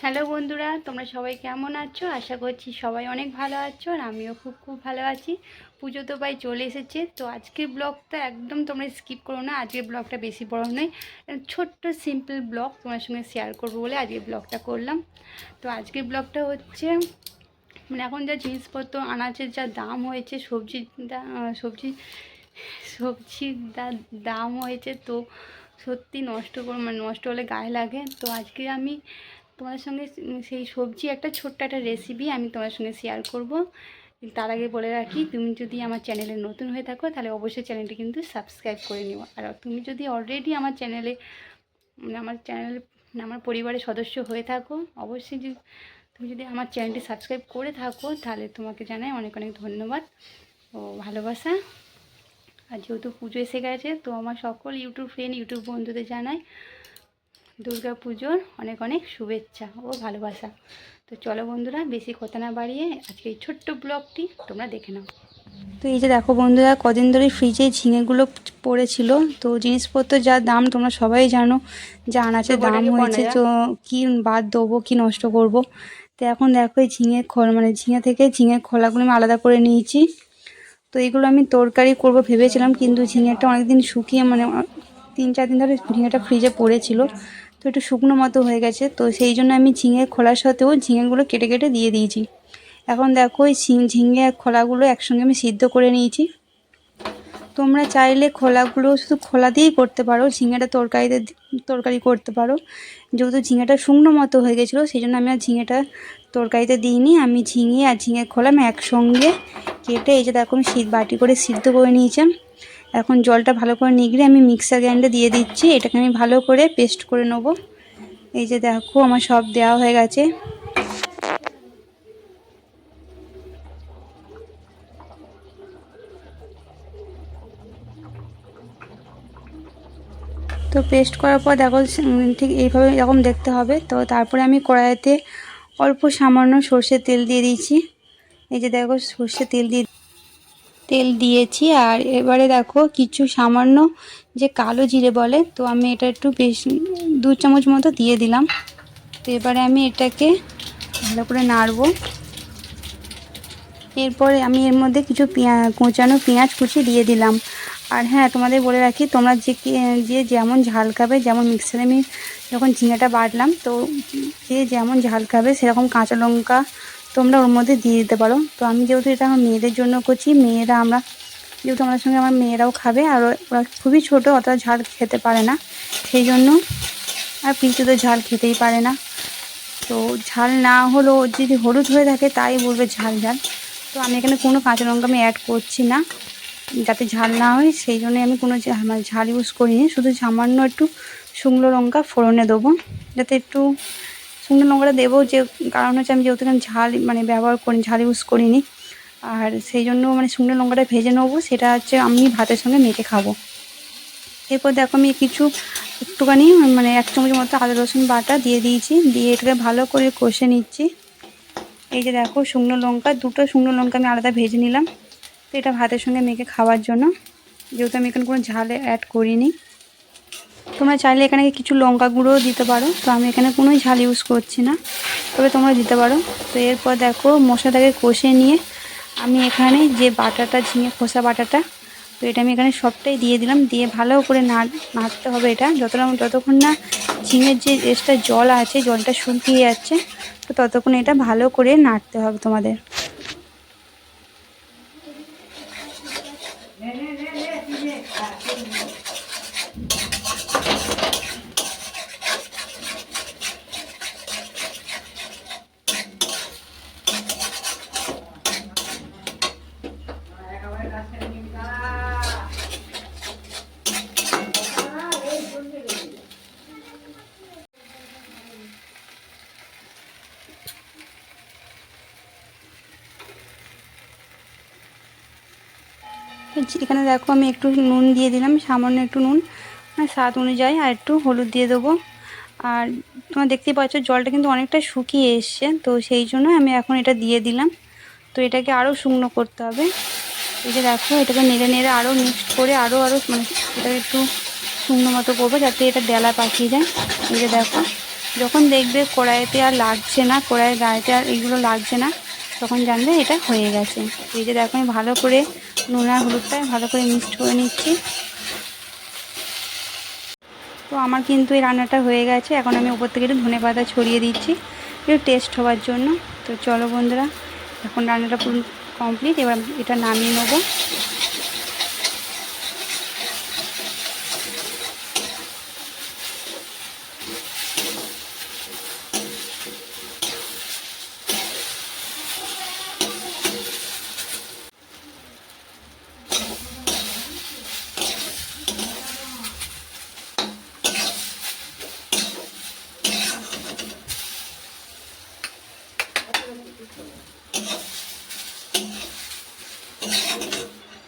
Hello বন্ধুরা, তোমরা সবাই কেমন আছো? আশা করছি সবাই অনেক ভালো আছো আর আমিও খুব খুব ভালো আছি। পুজো তো ভাই চলে এসেছে, তো আজকের ব্লগটা একদম তোমরা স্কিপ করো না, আজকের ব্লগটা বেশি বড় নয়, ছোট্ট সিম্পল ব্লগ তোমার সঙ্গে শেয়ার করব বলে আজকের ব্লগটা করলাম। তো আজকের ব্লগটা হচ্ছে মানে এখন যা জিনিসপত্র আনাজের যা দাম হয়েছে, সবজির দা- সবজি, সবজির দা- দাম হয়েছে তো সত্যি নষ্ট করে মানে নষ্ট হলে গায়ে লাগে। তো আজকে আমি তোমাদের সঙ্গে সেই সবজি একটা ছোট্ট একটা রেসিপি আমি তোমার সঙ্গে শেয়ার করব। তার আগে বলে রাখি, তুমি যদি আমার চ্যানেলে নতুন হয়ে থাকো, তাহলে অবশ্যই চ্যানেলটি কিন্তু সাবস্ক্রাইব করে নিও। আর তুমি যদি অলরেডি আমার চ্যানেলে আমার চ্যানেলে আমার পরিবারের সদস্য হয়ে থাকো, অবশ্যই যদি, তুমি যদি আমার চ্যানেলটি সাবস্ক্রাইব করে থাকো, তাহলে তোমাকে জানাই অনেক অনেক ধন্যবাদ ও ভালোবাসা। আর যেহেতু পুজো এসে গেছে, তো আমার সকল ইউটিউব ফ্রেন্ড ইউটিউব বন্ধুদের জানাই দুর্গা পুজোর অনেক অনেক শুভেচ্ছা ও ভালোবাসা। তো চলো বন্ধুরা বেশি কথা না বাড়িয়ে আজকে এই ছোট্ট ব্লগটি তোমরা দেখে নাও। তো এই যে দেখো বন্ধুরা কদিন ধরে ফ্রিজে ঝিঙেগুলো পড়েছিল। তো জিনিসপত্র যা দাম তোমরা সবাই জানো যা আনাচের দাম হয়েছে তো কি বাদ দেবো কি নষ্ট করব। তো এখন দেখো এই ঝিঙে খোল মানে ঝিঙে থেকে ঝিঙের খোলাগুলো আমি আলাদা করে নিয়েছি। তো এগুলো আমি তরকারি করব ভেবেছিলাম কিন্তু ঝিঙেটা অনেকদিন শুকিয়ে মানে তিন চার দিন ধরে ঝিঙেটা ফ্রিজে পড়েছিল। তো একটু শুকনো মতো হয়ে গেছে। তো সেই জন্য আমি ঝিঙে খোলার সাথেও ঝিঙেগুলো কেটে কেটে দিয়ে দিয়েছি। এখন দেখো ঝিং- ঝিঙে আর খোলাগুলো একসঙ্গে আমি সিদ্ধ করে নিয়েছি। তোমরা চাইলে খোলাগুলো শুধু খোলা দিয়েই করতে পারো, ঝিঙেটা তরকারিতে তরকারি করতে পারো। যেহেতু ঝিঙেটা শুকনো মতো হয়ে গেছিল, সেই জন্য আমি আর ঝিঙেটা তরকারিতে দিইনি। আমি ঝিঙে আর ঝিঙে খোলা আমি একসঙ্গে কেটে এই যে দেখো আমি বাটি করে সিদ্ধ করে নিয়েছি। এখন জলটা ভালো করে নিগড়ে আমি মিক্সার গ্রাইন্ডে দিয়ে দিচ্ছি। এটাকে আমি ভালো করে পেস্ট করে নেব। এই যে দেখো, আমার সব দেওয়া হয়ে গেছে। তো পেস্ট করার পর দেখো, ঠিক এইভাবে এরকম দেখতে হবে। তো তারপরে আমি কড়াইতে অল্প সামান্য সর্ষের তেল দিয়ে দিয়েছি এই যে দেখো, সর্ষের তেল দিয়ে তেল দিয়েছি আর এবারে দেখো কিছু সামান্য যে কালো জিরে বলে, তো আমি এটা একটু বেশি দু চামচ মতো দিয়ে দিলাম। তো এবারে আমি এটাকে ভালো করে নাড়বো। এরপরে আমি এর মধ্যে কিছু পেঁয়া, কোঁচানো পেঁয়াজ কুচি দিয়ে দিলাম। আর হ্যাঁ তোমাদের বলে রাখি, তোমরা যে যে যেমন ঝাল খাবে, যেমন মিক্সারে আমি যখন ঝিঙেটা বাটলাম, তো যে যেমন ঝাল খাবে, সেরকম কাঁচা লঙ্কা তোমরা ওর মধ্যে দিয়ে দিতে পারো। তো আমি যেহেতু এটা আমার মেয়েদের জন্য করছি, মেয়েরা আমরা যেহেতু আমার সঙ্গে আমার মেয়েরাও খাবে, আর ওরা খুবই ছোটো, অতটা ঝাল খেতে পারে না। সেই জন্য আর পিছু তো ঝাল খেতেই পারে না। তো ঝাল না হলেও যদি হলুদ হয়ে থাকে, তাই বলবে ঝাল ঝাল। তো আমি এখানে কোনো কাঁচা লঙ্কা আমি অ্যাড করছি না, যাতে ঝাল না হয়। সেই জন্যই আমি কোনো মানে ঝাল ইউজ করিনি। শুধু সামান্য একটু শুকনো লঙ্কা ফোড়নে দেবো, যাতে একটু শুকনো লঙ্কাটা দেবো, যে কারণ হচ্ছে আমি যেহেতু এখানে ঝাল মানে ব্যবহার করি ঝাল ইউজ করিনি। আর সেই জন্য মানে শুকনো লঙ্কাটা ভেজে নেব, সেটা হচ্ছে আমি ভাতের সঙ্গে মেখে খাব। এরপর দেখো আমি কিছু একটুখানি মানে এক চামচ মতো আদা, রসুন বাটা দিয়ে দিয়েছি, দিয়ে এটাকে ভালো করে কষে নিচ্ছি। এই যে দেখো শুকনো লঙ্কা, দুটো শুকনো লঙ্কা আমি আলাদা ভেজে নিলাম। তো এটা ভাতের সঙ্গে মেখে খাওয়ার জন্য। যেহেতু আমি এখানে কোনো ঝাল অ্যাড করিনি। তোমরা চাইলে এখানে কিছু লঙ্কা গুঁড়োও দিতে পারো। তো আমি এখানে কোনো ঝাল ইউজ করছি না। তবে তোমরা দিতে পারো। তো এরপর দেখো, মশলাটাকে কষে নিয়ে আমি এখানে যে বাটাটা, ঝিঙে খোসা বাটাটা, তো এটা আমি এখানে সবটাই দিয়ে দিলাম। দিয়ে ভালো করে নাড়, নাড়তে হবে এটা। যতটা, যতক্ষণ না ঝিঙের যে এক্সট্রা জল আছে, জলটা শুকিয়ে যাচ্ছে, তো ততক্ষণ এটা ভালো করে নাড়তে হবে তোমাদের। এখানে দেখো আমি একটু নুন দিয়ে দিলাম, সামান্য একটু নুন মানে স্বাদ অনুযায়ী, আর একটু হলুদ দিয়ে দেবো। আর তোমরা দেখতেই পাচ্ছ, জলটা কিন্তু অনেকটা শুকিয়ে এসছে, তো সেই জন্য আমি এখন এটা দিয়ে দিলাম। তো এটাকে আরও শুকনো করতে হবে। এই যে দেখো, এটাকে নেড়ে নেড়ে আরও মিক্সড করে আরও আরও মানে এটাকে একটু শুকনো মতো করব, যাতে এটা ডেলা পাকিয়ে যায়। এই যে দেখো, যখন দেখবে কড়াইতে আর লাগছে না, কড়াইয়ের গায়েতে আর এগুলো লাগছে না তখন জানবে এটা হয়ে গেছে। এই যে দেখো, আমি ভালো করে নুন আর হলুদটা ভালো করে মিক্সড করে নিচ্ছি। তো আমার কিন্তু এই রান্নাটা হয়ে গেছে। এখন আমি উপর থেকে একটু ধনে পাতা ছড়িয়ে দিচ্ছি। একটু টেস্ট হওয়ার জন্য। তো চলো বন্ধুরা, এখন রান্নাটা পুরো কমপ্লিট এবার এটা নামিয়ে নেব।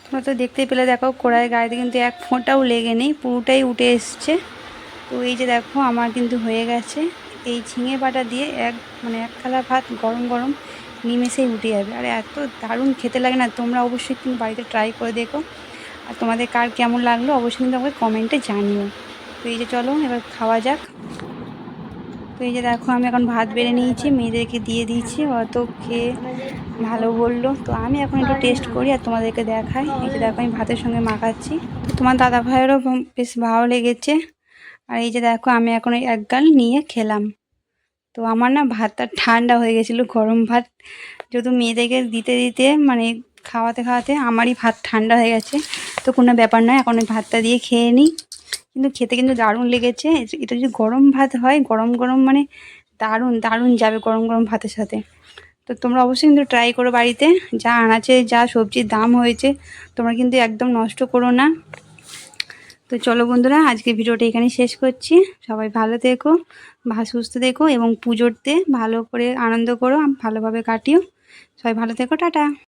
তোমরা তো দেখতেই পেলে, দেখো কড়াই গায়েতে কিন্তু এক ফোঁটাও লেগে নেই, পুরোটাই উঠে এসছে। তো এই যে দেখো, আমার কিন্তু হয়ে গেছে। এই ঝিঙে বাটা দিয়ে এক মানে এক থালা ভাত গরম গরম নিমেষেই উঠে যাবে। আর, এত দারুণ খেতে লাগে না, তোমরা অবশ্যই কিন্তু বাড়িতে ট্রাই করে দেখো। আর তোমাদের কার কেমন লাগল, অবশ্যই কিন্তু আমাকে কমেন্টে জানিও। তো এই যে চলো, এবার খাওয়া যাক। তো এই যে দেখো, আমি এখন ভাত বেড়ে নিয়েছি, মেয়েদেরকে দিয়ে দিয়েছি অত খেয়ে ভালো বলল। তো আমি এখন একটু টেস্ট করি আর তোমাদেরকে দেখাই। এই যে দেখো, আমি ভাতের সঙ্গে মাখাচ্ছি। তো তোমার দাদা ভাইয়েরও বেশ ভালো লেগেছে। আর এই যে দেখো, আমি এখন এক গাল নিয়ে খেলাম। তো আমার না ভাতটা ঠান্ডা হয়ে গেছিল, গরম ভাত। যেহেতু মেয়েদেরকে দিতে দিতে মানে খাওয়াতে খাওয়াতে আমারই ভাত ঠান্ডা হয়ে গেছে। তো কোনো ব্যাপার নয়, এখন ওই ভাতটা দিয়ে খেয়ে নিই। কিন্তু খেতে কিন্তু দারুণ লেগেছে। এটা যদি গরম ভাত হয়, গরম গরম মানে দারুণ দারুণ যাবে গরম গরম ভাতের সাথে। তো তোমরা অবশ্যই কিন্তু ট্রাই করো বাড়িতে। যা আনাচে, যা সবজির দাম হয়েছে, তোমরা কিন্তু একদম নষ্ট করো না। তো চলো বন্ধুরা, আজকে ভিডিওটা এখানে শেষ করছি। সবাই ভালো ভা, সুস্থ থেকো এবং পুজোতে ভালো করে আনন্দ করো, ভালোভাবে কাটিও। সবাই ভালো থেকো, টাটা।